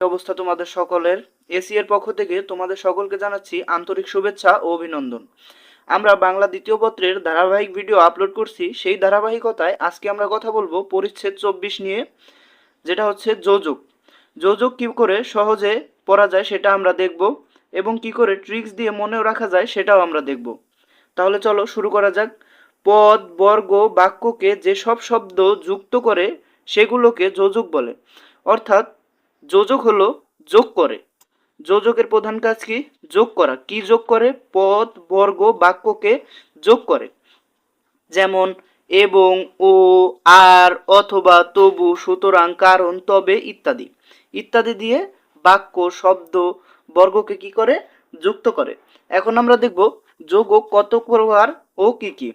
অবস্থা তোমাদের সকলের। এসি এর পক্ষ থেকে তোমাদের সকলকে জানাচ্ছি আন্তরিক শুভেচ্ছা ও অভিনন্দন। আমরা বাংলা দ্বিতীয় পত্রের ধারাবাহিক ভিডিও আপলোড করছি। সেই ধারাবাহিকতায় আজকে আমরা কথা বলব পরিচ্ছেদ চব্বিশ নিয়ে, যেটা হচ্ছে যোজক। যোজক কি করে সহজে পড়া যায় সেটা আমরা দেখব এবং কি করে ট্রিক্স দিয়ে মনেও রাখা যায় সেটাও আমরা দেখব। তাহলে চলো শুরু করা যাক। পদ, বর্গ, বাক্যকে যেসব শব্দ যুক্ত করে সেগুলোকে যোজক বলে। অর্থাৎ যোজক হলো যোগ করে। যোজকের প্রধান কাজ কি? যোগ করা। কি যোগ করে? পদ, বর্গ, বাক্যকে যোগ করে। যেমন, এবং, ও, আর, অথবা, তবু, সুতরাং, কারণ, তবে, ইত্যাদি। ইত্যাদি দিয়ে বাক্য, শব্দ, বর্গকে কি করে? যুক্ত করে। এখন আমরা দেখব যোগক কত প্রকার ও কি কি।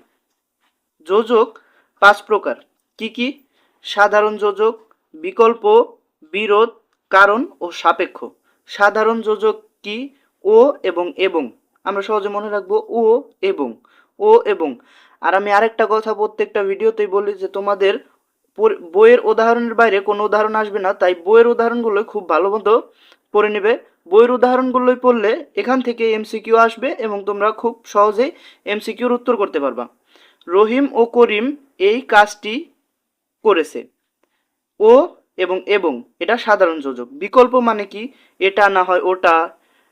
যোজক পাঁচ প্রকার। কি কি? সাধারণ যোজক, বিকল্প, বিরোধ কারণ ও সাপেক্ষ। সাধারণ যোজক কি? ও এবং এবং। আমরা সহজে মনে রাখব ও এবং। ও এবং। আর আমি আরেকটা কথা প্রত্যেকটা ভিডিওতেই বলি যে তোমাদের বইয়ের উদাহরণের বাইরে কোনো উদাহরণ আসবে না, তাই বইয়ের উদাহরণগুলো খুব ভালো মতো পড়ে নেবে। বইয়ের উদাহরণগুলোই পড়লে এখান থেকে এমসিকিউ আসবে এবং তোমরা খুব সহজেই এমসিকিউর উত্তর করতে পারবা। রহিম ও করিম এই কাজটি করেছে। ও এবং এবং, এটা সাধারণ যোজক। বিকল্প মানে কি? এটা না হয় ওটা,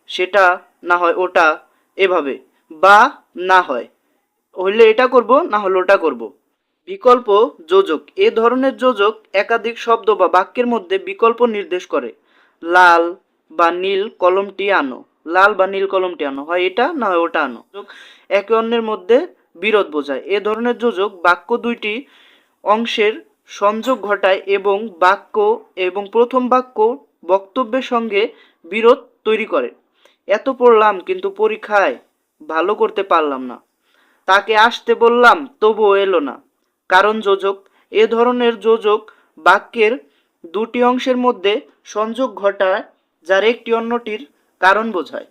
সেটা না হয় ওটা, এভাবে। বা না হয়। হইলে এটা করব, না হলে ওটা করব। বিকল্প যোজক। এ ধরনের যোজক একাধিক শব্দ বা বাক্যের মধ্যে বিকল্প নির্দেশ করে। লাল বা নীল কলমটি আনো। লাল বা নীল কলমটি আনো। হয় এটা, না হয় ওটা আনো। একে অন্যের মধ্যে বিরোধ বোঝায়। এ ধরনের যোজক বাক্য দুইটি অংশের সংযোগ ঘটায় এবং বাক্য এবং প্রথম বাক্য বক্তব্যের সঙ্গে বিরোধ তৈরি করে। এত পড়লাম কিন্তু পরীক্ষায় ভালো করতে পারলাম না। তাকে আসতে বললাম, তবুও এলো না। কারণ যোজক, এ ধরনের যোজক বাক্যের দুটি অংশের মধ্যে সংযোগ ঘটায়, যার একটি অন্যটির কারণ বোঝায়।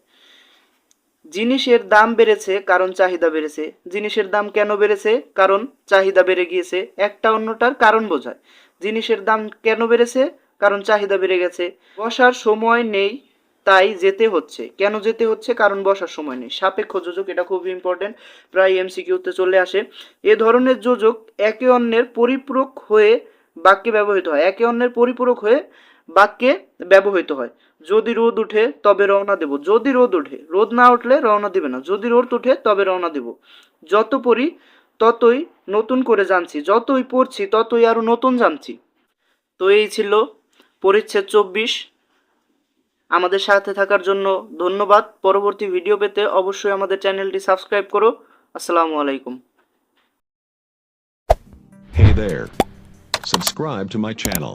জিনিসের দাম বেড়েছে, কারণ চাহিদা বেড়েছে। জিনিসের দাম কেন বেড়েছে? কারণ চাহিদা বেড়ে গিয়েছে। একটা অন্যটার কারণ বোঝায়। জিনিসের দাম কেন বেড়েছে? কারণ চাহিদা বেড়ে গেছে। বসার সময় নেই, তাই যেতে হচ্ছে। কেন যেতে হচ্ছে? কারণ বসার সময় নেই। সাপেক্ষ যোজক, এটা খুব ইম্পর্টেন্ট প্রায় এমসিকিউতে চলে আসে। এ ধরনের যোজক একে অন্যের পরিপূরক হয়ে বাক্যে ব্যবহৃত হয়। একে অন্যের পরিপূরক হয়ে বাক্যে ব্যবহৃত হয়। যদি রোদ উঠে তবে রওনা দেব। যদি রোদ উঠে, রোদ না উঠলে রওনা দিবে না। যদি রোদ উঠে তবে রওনা দেব। যত পড়ি ততই নতুন করে জানছি, যতই পড়ছি, ততই আরও নতুন জানছি। তো এই ছিল পরিচ্ছেদ চব্বিশ। আমাদের সাথে থাকার জন্য ধন্যবাদ। পরবর্তী ভিডিও পেতে অবশ্যই আমাদের চ্যানেলটি সাবস্ক্রাইব করো। আসসালামু আলাইকুম। Hey there. Subscribe to my channel.